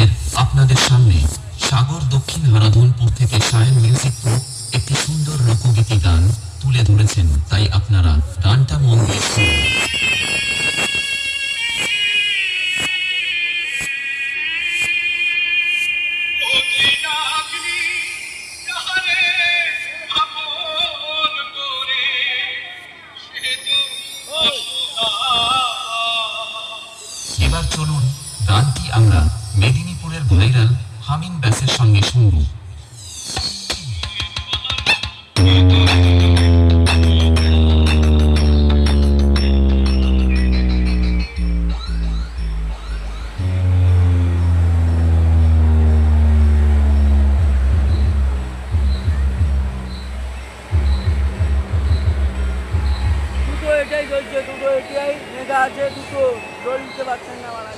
আজকের আপনাদের সামনে সাগর দক্ষিণ হারাধনপুর থেকে সায়ন মিউজিক প্রো একটি সুন্দর লোকগীতি গান তুলে ধরেছেন। তাই আপনারা গানটা মন দিয়ে এবার চলুন, গানটি আমরা বাংলার ভাইরাল হামিন ব্যাসের সঙ্গে শুনব। এটাই চলছে দুটো এটাই মেঘা আছে, দুটো জল দিতে পারছেন না মারা